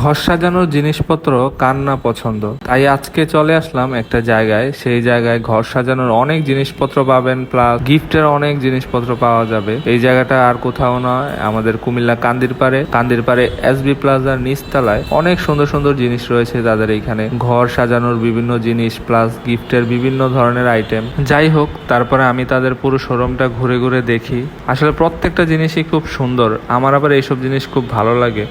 ঘর সাজানোর জিনিসপত্র কার না পছন্দ? তাই আজকে চলে আসলাম একটা জায়গায়। সেই জায়গায় ঘর সাজানোর অনেক জিনিসপত্র পাবেন, প্লাস গিফটের অনেক জিনিসপত্র পাওয়া যাবে। এই জায়গাটা আর কোথাও নয়, আমাদের কুমিল্লা কান্দির পারে কান্দির পারে এস বি প্লাজার নিচতলায় অনেক সুন্দর সুন্দর জিনিস রয়েছে তাদের এইখানে ঘর সাজানোর বিভিন্ন জিনিস, প্লাস গিফটের বিভিন্ন ধরনের আইটেম। যাই হোক, তারপরে আমি তাদের পুরো শোরুমটা ঘুরে ঘুরে দেখি। আসলে প্রত্যেকটা জিনিসই খুব সুন্দর। আমার আবার এইসব জিনিস খুব ভালো লাগে।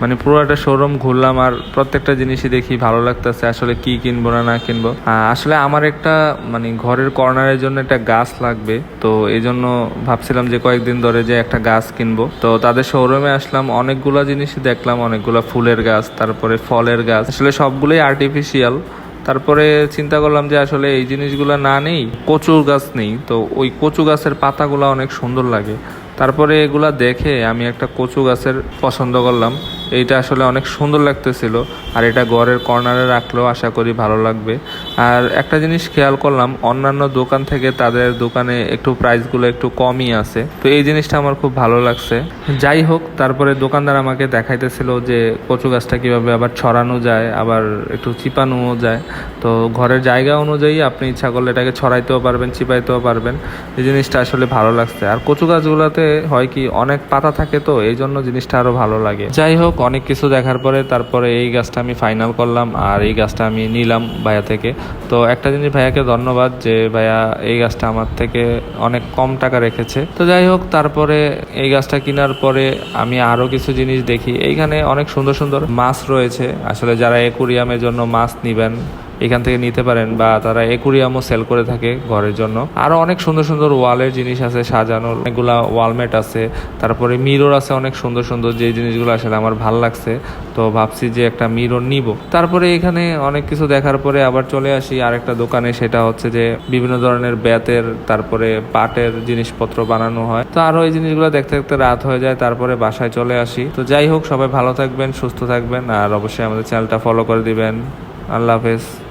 মানে পুরো একটা শোরুম ঘুরলাম আর প্রত্যেকটা জিনিসই দেখি, ভালো লাগতেছে আসলে কি কিনবো না না কিনবো। আসলে আমার একটা মানে ঘরের কর্নারের জন্য একটা গাছ লাগবে, তো এই জন্য ভাবছিলাম যে কয়েকদিন ধরে যে একটা গাছ কিনবো। তো তাদের শোরুমে আসলাম, অনেকগুলো জিনিসই দেখলাম, অনেকগুলো ফুলের গাছ, তারপরে ফলের গাছ, আসলে সবগুলোই আর্টিফিশিয়াল তারপরে চিন্তা করলাম যে আসলে এই জিনিসগুলো না নেই, কচু গাছ নেই, তো ওই কচু গাছের পাতাগুলো অনেক সুন্দর লাগে। তারপরে এগুলা দেখে আমি একটা কচু গাছের পছন্দ করলাম। এইটা আসলে অনেক সুন্দর লাগতেছিল। আর এটা ঘরের কর্নারে রাখলেও আশা করি ভালো লাগবে। আর একটা জিনিস খেয়াল করলাম, অন্যান্য দোকান থেকে তাদের দোকানে একটু প্রাইসগুলো একটু কমই আছে। তো এই জিনিসটা আমার খুব ভালো লাগছে। যাই হোক, তারপরে দোকানদার আমাকে দেখাইতেছিল যে কচু গাছটা কীভাবে আবার ছড়ানো যায়, আবার একটু চিপানোও যায়। তো ঘরের জায়গা অনুযায়ী আপনি ইচ্ছা করলে এটাকে ছড়াইতেও পারবেন, চিপাইতেও পারবেন। এই জিনিসটা আসলে ভালো লাগছে। আর কচু গাছগুলোতে হয় কি, অনেক পাতা থাকে তো এই জন্য জিনিসটা আরও ভালো লাগে। যাই হোক অনেক কিছু দেখার পরে তারপরে এই গাছটা আমি ফাইনাল করলাম আর এই গাছটা আমি নিলাম ভাইয়া থেকে। তো একটা জিনিস ভাইয়াকে ধন্যবাদ যে ভাইয়া এই গাছটা আমার থেকে অনেক কম টাকা রেখেছে। তো যাই হোক, তারপরে এই গাছটা কেনার পরে আমি আরও কিছু জিনিস দেখি। এইখানে অনেক সুন্দর সুন্দর মাছ রয়েছে। আসলে যারা একুরিয়ামের জন্য মাছ নিবেন এখান থেকে নিতে পারেন বা তারা একুরিয়ামও সেল করে থাকে ঘরের জন্য। আরও অনেক সুন্দর সুন্দর ওয়ালের জিনিস আছে সাজানোর। অনেকগুলা ওয়ালমেট আছে। তারপরে মিরর আছে অনেক সুন্দর সুন্দর যে জিনিসগুলো আসলে আমার ভালো লাগছে। তো ভাবছি যে একটা মিরর নিব। তারপরে এখানে অনেক কিছু দেখার পরে আবার চলে আসি আরেকটা দোকানে। সেটা হচ্ছে যে বিভিন্ন ধরনের ব্যাতের, তারপরে পাটের জিনিসপত্র বানানো হয়। তো আরও এই জিনিসগুলো দেখতে দেখতে রাত হয়ে যায়, তারপরে বাসায় চলে আসি। তো যাই হোক, সবাই ভালো থাকবেন, সুস্থ থাকবেন। আর অবশ্যই আমাদের চ্যানেলটা ফলো করে দিবেন। আল্লাহ হাফেজ।